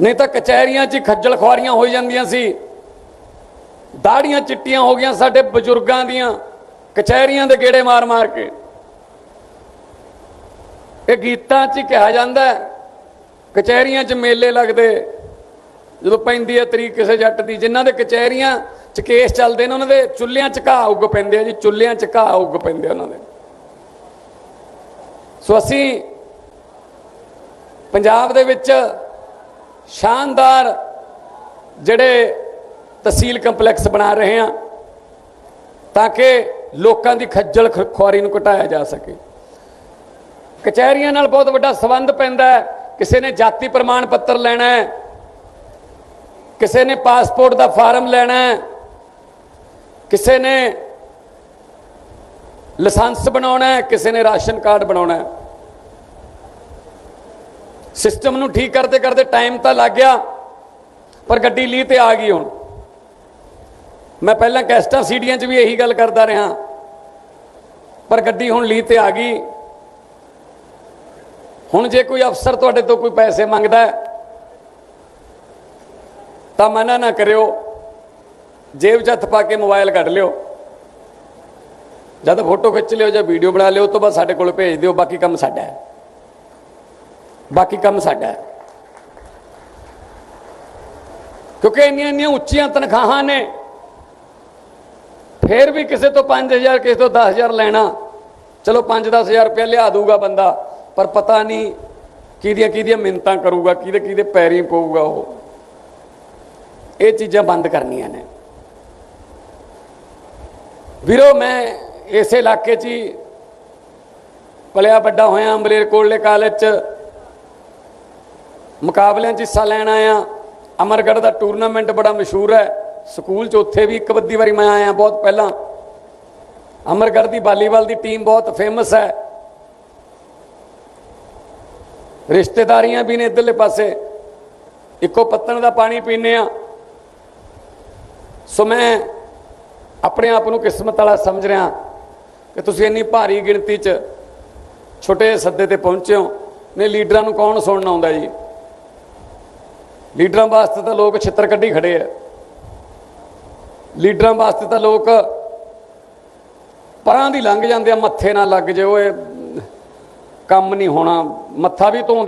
ਨਹੀਂ ਤਾਂ ਕਚਹਿਰੀਆਂ 'ਚ ਹੀ ਖੱਜਲ ਖੁਆਰੀਆਂ ਹੋ ਜਾਂਦੀਆਂ ਸੀ। ਦਾੜੀਆਂ ਚਿੱਟੀਆਂ ਹੋ ਗਈਆਂ ਸਾਡੇ ਬਜ਼ੁਰਗਾਂ ਦੀਆਂ, ਕਚਹਿਰੀਆਂ ਦੇ ਗੇੜੇ ਮਾਰ-ਮਾਰ ਕੇ। ਇਹ ਗੀਤਾਂ 'ਚ ਹੀ ਕਿਹਾ ਜਾਂਦਾ ਕਚਹਿਰੀਆਂ 'ਚ ਮੇਲੇ ਲੱਗਦੇ, ਜਦੋਂ ਪੈਂਦੀ ਹੈ ਤਰੀਕ ਕਿਸੇ ਜੱਟ ਦੀ, ਜਿਨ੍ਹਾਂ ਦੇ ਕਚਹਿਰੀਆਂ 'ਚ ਕੇਸ ਚੱਲਦੇ ਨੇ, ਉਹਨਾਂ ਦੇ ਚੁੱਲ੍ਹਿਆਂ 'ਚ ਘਾਹ ਉੱਗ ਪੈਂਦੇ ਆ ਜੀ, ਚੁੱਲ੍ਹਿਆਂ 'ਚ ਘਾਹ ਉੱਗ ਪੈਂਦੇ ਆ ਉਹਨਾਂ ਦੇ। ਸੋ ਅਸੀਂ ਪੰਜਾਬ ਦੇ ਵਿੱਚ ਸ਼ਾਨਦਾਰ ਜਿਹੜੇ ਤਹਿਸੀਲ ਕੰਪਲੈਕਸ ਬਣਾ ਰਹੇ ਹਾਂ ਤਾਂ ਕਿ ਲੋਕਾਂ ਦੀ ਖੱਜਲ ਖੁਆਰੀ ਨੂੰ ਘਟਾਇਆ ਜਾ ਸਕੇ। ਕਚਹਿਰੀਆਂ ਨਾਲ ਬਹੁਤ ਵੱਡਾ ਸਬੰਧ ਪੈਂਦਾ ਹੈ। ਕਿਸੇ ਨੇ ਜਾਤੀ ਪ੍ਰਮਾਣ ਪੱਤਰ ਲੈਣਾ ਹੈ। ਕਿਸੇ ਨੇ ਪਾਸਪੋਰਟ ਦਾ ਫਾਰਮ ਲੈਣਾ ਹੈ। ਕਿਸੇ ਨੇ ਲਾਇਸੈਂਸ ਬਣਾਉਣਾ ਹੈ। ਕਿਸੇ ਨੇ ਰਾਸ਼ਨ ਕਾਰਡ ਬਣਾਉਣਾ ਹੈ। ਸਿਸਟਮ ਨੂੰ ਠੀਕ ਕਰਦੇ ਕਰਦੇ ਟਾਈਮ ਤਾਂ ਲੱਗ ਗਿਆ, ਪਰ ਗੱਡੀ ਲੀ ਤੇ ਆ ਗਈ ਹੁਣ। ਮੈਂ ਪਹਿਲਾਂ ਕੈਸਟਾ ਸੀਡੀਆਂ 'ਚ ਵੀ ਇਹੀ ਗੱਲ ਕਰਦਾ ਰਿਹਾ, ਪਰ ਗੱਡੀ ਹੁਣ ਲੀ ਤੇ ਆ ਗਈ। ਹੁਣ ਜੇ ਕੋਈ ਅਫਸਰ ਤੁਹਾਡੇ ਤੋਂ ਕੋਈ ਪੈਸੇ ਮੰਗਦਾ ਤਾਂ ਮਨਾ ਨਾ ਕਰਿਓ, ਜੇਬ 'ਚ ਹੱਥ ਪਾ ਕੇ ਮੋਬਾਈਲ ਕੱਢ ਲਿਓ। ਜਦ ਫੋਟੋ ਖਿੱਚ ਲਿਓ ਜਾਂ ਵੀਡੀਓ ਬਣਾ ਲਿਓ ਤੋਂ ਬਾਅਦ ਸਾਡੇ ਕੋਲ ਭੇਜ ਦਿਓ, ਬਾਕੀ ਕੰਮ ਸਾਡਾ ਹੈ। ਬਾਕੀ ਕੰਮ ਸਾਡਾ ਹੈ। ਕਿਉਂਕਿ ਇੰਨੀਆਂ ਇੰਨੀਆਂ ਉੱਚੀਆਂ ਤਨਖਾਹਾਂ ਨੇ, ਫੇਰ ਵੀ ਕਿਸੇ ਤੋਂ 5000 ਕਿਸੇ ਤੋਂ 10000 ਲੈਣਾ, ਚਲੋ 5-10000 ਰੁਪਏ ਲਿਆ ਦੂਗਾ ਬੰਦਾ, ਪਰ ਪਤਾ ਨਹੀਂ ਕਿਹਦੀਆਂ ਕਿਹਦੀਆਂ ਮਿੰਤਾਂ ਕਰੂਗਾ, ਕਿਹਦੇ ਕਿਹਦੇ ਪੈਰੀ ਪਊਗਾ ਉਹ। ਇਹ ਚੀਜ਼ਾਂ ਬੰਦ ਕਰਨੀਆਂ ਨੇ। ਵੀਰੋ, ਮੈਂ ਇਸੇ ਇਲਾਕੇ 'ਚ ਹੀ ਪਲਿਆ ਵੱਡਾ ਹੋਇਆ ਅੰਬਰੇਰ ਕੋਲੇ ਕਾਲਜ 'ਚ। ਮੁਕਾਬਲਿਆਂ 'ਚ ਹਿੱਸਾ ਲੈਣ ਆਇਆ ਅਮਰਗੜ੍ਹ ਦਾ ਟੂਰਨਾਮੈਂਟ ਬੜਾ ਮਸ਼ਹੂਰ ਹੈ। ਸਕੂਲ 'ਚ ਉੱਥੇ ਵੀ ਇੱਕ ਬੱਦੀ ਵਾਰੀ ਮੈਂ ਆਇਆ ਬਹੁਤ ਪਹਿਲਾਂ। ਅਮਰਗੜ੍ਹ ਦੀ ਵਾਲੀਬਾਲ ਦੀ ਟੀਮ ਬਹੁਤ ਫੇਮਸ ਹੈ। ਰਿਸ਼ਤੇਦਾਰੀਆਂ ਵੀ ਨੇ ਇਧਰਲੇ ਪਾਸੇ। ਇੱਕੋ ਪੱਤਣ ਦਾ ਪਾਣੀ ਪੀਨੇ ਆ ਸੋ ਮੈਂ ਆਪਣੇ ਆਪ ਨੂੰ ਕਿਸਮਤ ਵਾਲਾ ਸਮਝ ਰਿਹਾ ਕਿ ਤੁਸੀਂ ਇੰਨੀ ਭਾਰੀ ਗਿਣਤੀ 'ਚ ਛੋਟੇ ਸੱਦੇ ਤੇ ਪਹੁੰਚੇ ਹੋ। ਨੇ ਲੀਡਰਾਂ ਨੂੰ ਕੌਣ ਸੁਣਨ ਆਉਂਦਾ ਜੀ? ਲੀਡਰਾਂ ਵਾਸਤੇ ਤਾਂ ਲੋਕ ਛਿੱਤਰ ਕੱਢੀ ਖੜੇ ਆ। ਲੀਡਰਾਂ ਵਾਸਤੇ ਤਾਂ ਲੋਕ ਪਰਾਂ ਦੀ ਲੰਘ ਜਾਂਦੇ ਆ, ਮੱਥੇ ਨਾਲ ਲੱਗ ਜੇ ਓਏ, ਕੰਮ ਨਹੀਂ ਹੋਣਾ, ਮੱਥਾ ਵੀ ਧੋ